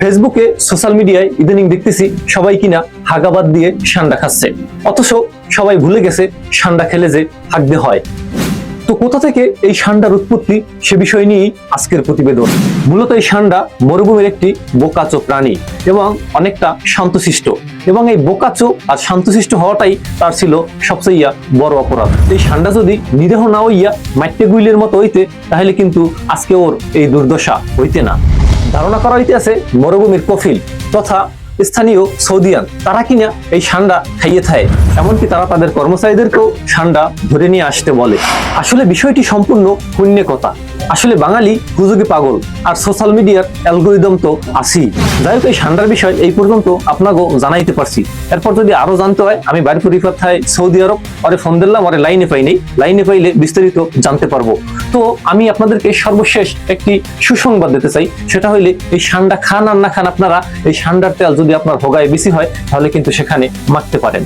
ফেসবুকে, সোশ্যাল মিডিয়ায় ইদানিং দেখতেছি সবাই কিনা হাগাবাদ দিয়ে সান্ডা খাচ্ছে। অথচ সবাই ভুলে গেছে সান্ডা খেলে যে হাগতে হয়। তো কোথা থেকে এই সান্ডার উৎপত্তি সে বিষয় নিয়েই আজকের প্রতিবেদন? মূলত এই সান্ডা মরুভূমির একটি বোকাচো প্রাণী এবং অনেকটা শান্তশিষ্ট। এবং এই বোকাচো আর শান্তশিষ্ট হওয়াটাই তার ছিল সবচেয়ে ইয়া বড় অপরাধ। এই সান্ডা যদি নিদেহ না হইয়া মাইটে গুইলের মতো হইতে, তাহলে কিন্তু আজকে ওর এই দুর্দশা হইতে না। ধারণা করা হইতেছে মরুভূমির কফিল তথা স্থানীয় সৌদিয়ান, তারা কিনা এই সান্ডা খাইয়ে থাকে এমনকি তারা তাদের কর্মচারীদেরকেও সান্ডা ধরে নিয়ে আসতে বলে। আসলে বিষয়টি সম্পূর্ণ পুণ্যে কথা আসলে বাঙালি হুজুগে পাগল আর সোশ্যাল মিডিয়ার অ্যালগোরিদম তো আসি যাই হোক, এই সান্ডার বিষয় এই পর্যন্ত আপনাকেও জানাইতে পারছি। এরপর যদি আরও জানতে হয়, আমি বাড়ি পরিবার থাই সৌদি আরব আরে ফোন দিলাম আরে লাইনে পাই নেই। লাইনে পাইলে বিস্তারিত জানতে পারব। তো আমি আপনাদেরকে সর্বশেষ একটি সুসংবাদ দিতে চাই। সেটা হইলে এই সান্ডা খান আর না খান আপনারা এই সান্ডার তেল যদি আপনার ভোগায় বেশি হয়, তাহলে কিন্তু সেখানে মারতে পারেন।